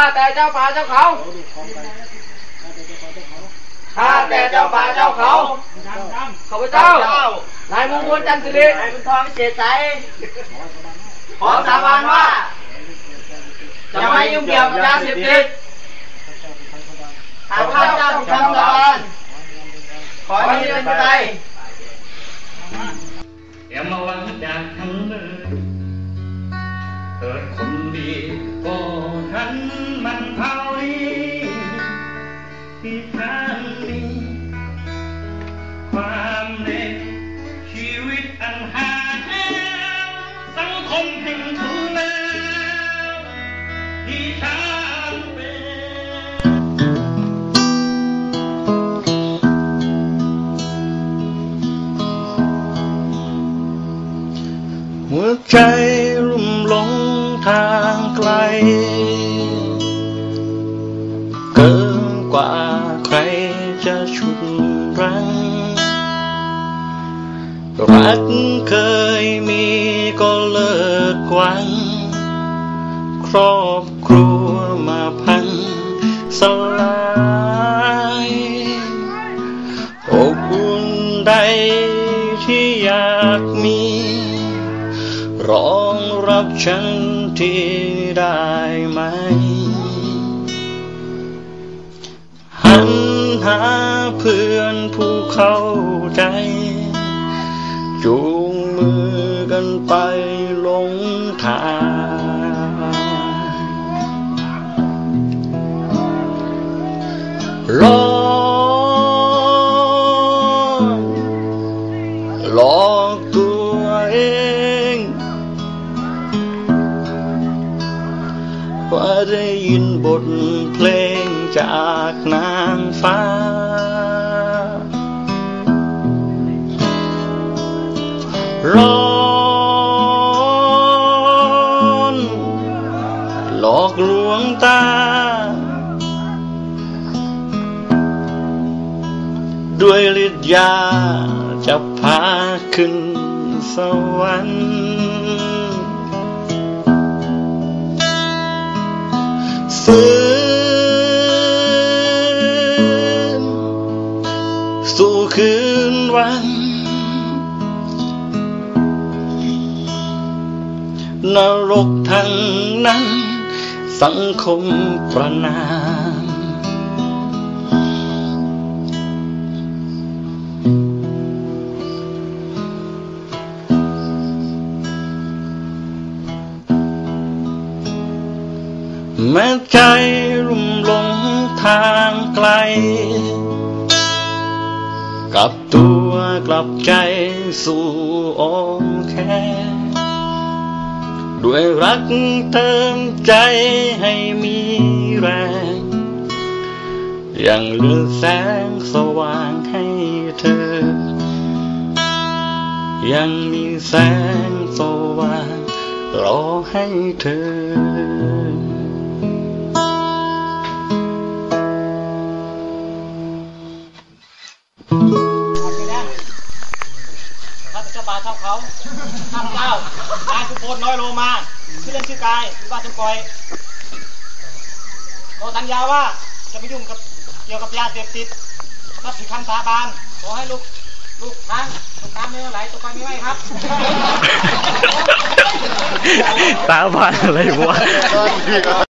ข้าแต่เจ้าป่าเจ้าเขาข้าแต่เจ้าป่าเจ้าเขาข้าพเจ้านายมงคลจันทร์สิรินายบุญทองเสียใจขอสาบานว่าจะไม่ยุ่งเกี่ยวกับยาเสพติดหากข้าพเจ้าถูกทำ หัวใจรุ่มหลงทางไกล เกินกว่าใครจะชุดรัง รักเคยมีก็เลิก วังครอบครัวมาพังสลายอบอุ่นใดที่อยากมี รองรับฉันที่ได้ไหม หันหาเพื่อนผู้เข้าใจจู งมือกันไปหลงทางหลอกหลอกตัวเองว่าได้ยินบทเพลงจากนางฟ้า หลอกลวงตา ด้วยฤทธิ์ยาจะพาขึ้นสวรรค์ฝืนสู่คืนวันนรกทั้งนั้น สังคมประนาม แม้ใจรุ่มหลงทางไกล กลับตัวกลับใจสู่อ้อมแขน ด้วยรักเติมใจให้มีแรง ยังเหลือแสงสว่างให้เธอ ยังมีแสงสว่างรอให้เธอ ข้าพเจ้าป่าชอบเขาข้าพเจ้านายสุพลน้อยโลมาชื่อเล่นชื่อกายหรือว่าจงกอยขอสัญญาว่าจะไม่ยุ่งกับเกี่ยวกับยาเสพติดนับถือคำสาบานขอให้ลูกลูกน้ำลูกน้ำไม่ไหลตกไปไม่ไหวครับ ตาบานอะไรวะ